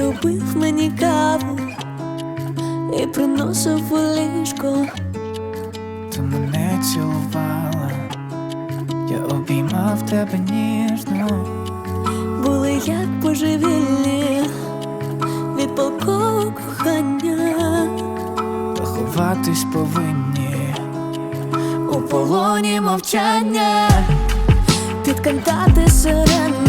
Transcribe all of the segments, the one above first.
робив мені каву і приносив у ліжко. Ти мене цілувала, я обіймав тебе ніжно. Були як божевільні від палкого кохання. Та ховатись повинні у полоні мовчання. Під кантати сирени,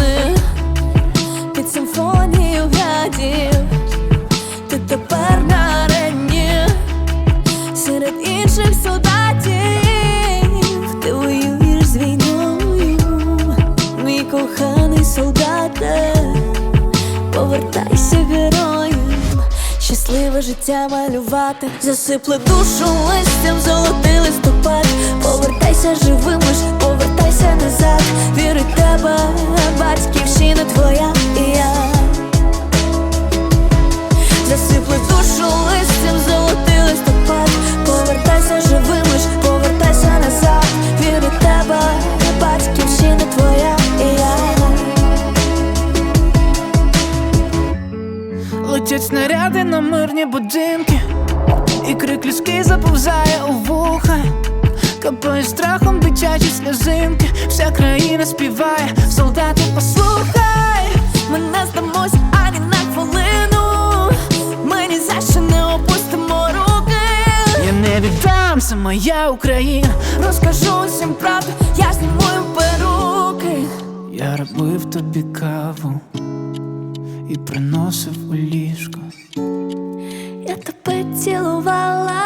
щасливе життя малювати, засипле душу листям, золотий листопад, повертайся живим, лиш повертайся назад, віри тебе, батьківщина твоя і я. Засипле Летять снаряди на мирні будинки, і крик людський заповзає у вуха. Капає страхом дитячі сльозинки, вся країна співає, солдати, послухай. Ми не здамось ані на хвилину. Ми ні за що не опустимо руки. Я не віддам, це моя Україна. Розкажу усім правду, я зніму їм перуки. Я робив тобі каву і приносив у ліжко. Тебе цілувала,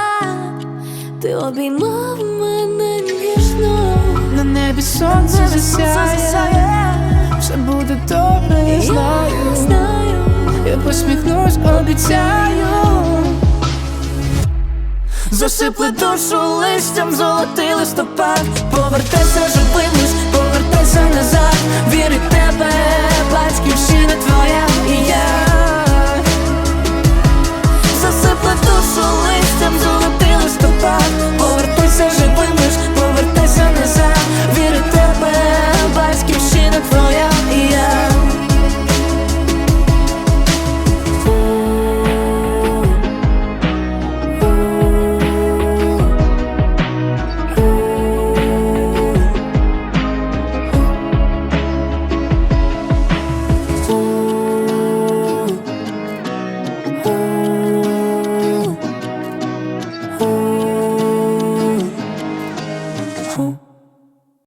ти обіймав мене ніжно. На небі сонце засяє, все буде добре, я знаю. Я посміхнусь, обіцяю. Засипле душу листям, золотий листопад. повертайся